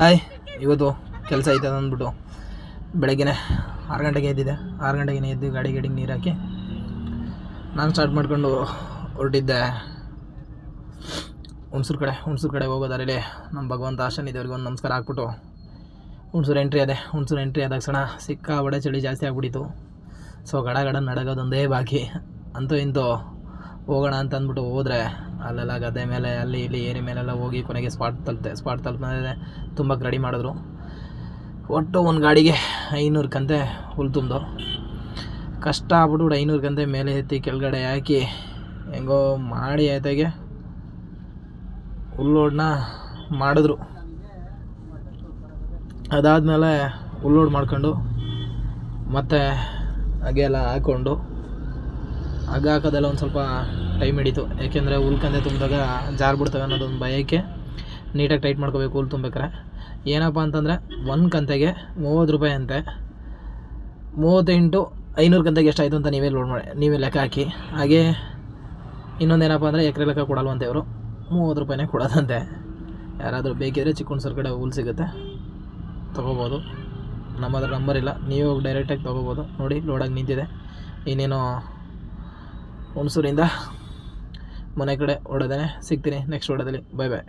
Hi, ಇವತ್ತು ಕೆಲಸ ಐತೆ ಅಂದ್ಬಿಟ್ಟು ಬೆಳಗ್ಗೆನೆ ಆರು ಗಂಟೆಗೆ ಎದ್ದಿದೆ ಆರು ಗಂಟೆಗೆ ಎದ್ದು ಗಾಡಿ ಗಾಡಿಗೆ ನೀರು ಹಾಕಿ ನಾನು ಸ್ಟಾರ್ಟ್ ಮಾಡ್ಕೊಂಡು ಹೊರಟಿದ್ದೆ. ಹುಣ್ಸೂರು ಕಡೆ ಹುಣ್ಸೂರು ಕಡೆ ಹೋಗೋದಾರಲ್ಲಿ ನಮ್ಮ ಭಗವಂತ ಆಶನ್ ಇದ್ದವ್ರಿಗೆ ಒಂದು ನಮಸ್ಕಾರ ಹಾಕ್ಬಿಟ್ಟು ಹುಣ್ಸೂರು ಎಂಟ್ರಿ ಅದೇ ಹುಣ್ಸೂರು ಎಂಟ್ರಿ ಆದ ತಕ್ಷಣ ಸಿಕ್ಕ ಒಡೆ ಚಳಿ ಜಾಸ್ತಿ ಆಗ್ಬಿಟ್ಟಿತ್ತು. ಸೊ ಗಡ ಗಡ ನಡಗೋದೊಂದೇ ಬಾಕಿ. ಅಂತೂ ಇಂತೂ ಹೋಗೋಣ ಅಂತ ಅಂದ್ಬಿಟ್ಟು ಹೋದ್ರೆ ಅಲ್ಲೆಲ್ಲ ಗದ್ದೆ ಮೇಲೆ, ಅಲ್ಲಿ ಇಲ್ಲಿ ಏರಿ ಮೇಲೆಲ್ಲ ಹೋಗಿ ಕೊನೆಗೆ ಸ್ಪಾಟ್ ತಲುಪಿದೆ ಸ್ಪಾಟ್ ತಲುಪಿದ್ರೆ ತುಂಬ ರೆಡಿ ಮಾಡಿದ್ರು. ಒಟ್ಟು ಒಂದು ಗಾಡಿಗೆ ಐನೂರು ಕಂತೆ ಹುಲ್ ತುಂಬ್ದು. ಕಷ್ಟ ಆಗ್ಬಿಟ್ಟು ಐನೂರು ಕಂತೆ ಮೇಲೆ ಎತ್ತಿ ಕೆಳಗಡೆ ಹಾಕಿ ಹೆಂಗೋ ಮಾಡಿ ಆಯ್ತಾಗೆ ಹುಲ್ಲೋಡ್ನ ಮಾಡಿದ್ರು. ಅದಾದಮೇಲೆ ಹುಲ್ಲೋಡ್ ಮಾಡ್ಕೊಂಡು ಮತ್ತೆ ಹಾಗೆ ಎಲ್ಲ ಹಾಕ್ಕೊಂಡು ಹಗ್ಗ ಹಾಕೋದೆಲ್ಲ ಒಂದು ಸ್ವಲ್ಪ ಟೈಮ್ ಹಿಡಿತು. ಯಾಕೆಂದರೆ ಉಲ್ಕಂದೆ ತುಂಬಿದಾಗ ಜಾರ್ಬಿಡ್ತವೆ ಅನ್ನೋದೊಂದು ಭಯಕ್ಕೆ ನೀಟಾಗಿ ಟೈಟ್ ಮಾಡ್ಕೋಬೇಕು ಉಲ್ ತುಂಬೇಕಾರೆ ಏನಪ್ಪ ಅಂತಂದರೆ ಒಂದು ಕಂತೆಗೆ ಮೂವತ್ತು ರೂಪಾಯಿ ಅಂತೆ. ಮೂವತ್ತೆಂಟು ಐನೂರು ಕಂತೆಗೆ ಎಷ್ಟಾಯಿತು ಅಂತ ನೀವೇ ಲೋಡ್ ಮಾಡಿ, ನೀವೇ ಲೆಕ್ಕ ಹಾಕಿ. ಹಾಗೆ ಇನ್ನೊಂದೇನಪ್ಪ ಅಂದರೆ ಎಕರೆ ಲೆಕ್ಕ ಕೊಡಲ್ವಂತೆ ಇವರು. ಮೂವತ್ತು ರೂಪಾಯಿನೇ ಕೊಡೋದಂತೆ. ಯಾರಾದರೂ ಬೇಕಿದ್ರೆ ಚಿಕ್ಕ ಹುಣ್ಸೂರು ಕಡೆ ಹುಲ್ ಸಿಗುತ್ತೆ. ತೊಗೋಬೋದು. ನಮ್ಮ ಹತ್ರ ನಂಬರ್ ಇಲ್ಲ. ನೀವು ಡೈರೆಕ್ಟಾಗಿ ತೊಗೋಬೋದು. ನೋಡಿ ಲೋಡಾಗಿ ನಿಂತಿದೆ. ಇನ್ನೇನು ಹುಣಸೂರಿಂದ ಮನೆ ಕಡೆ ಹೊಡೋದೇ ಸಿಗ್ತೀನಿ ನೆಕ್ಸ್ಟ್ ಹೊಡೋದಲ್ಲಿ ಬಾಯ್ ಬಾಯ್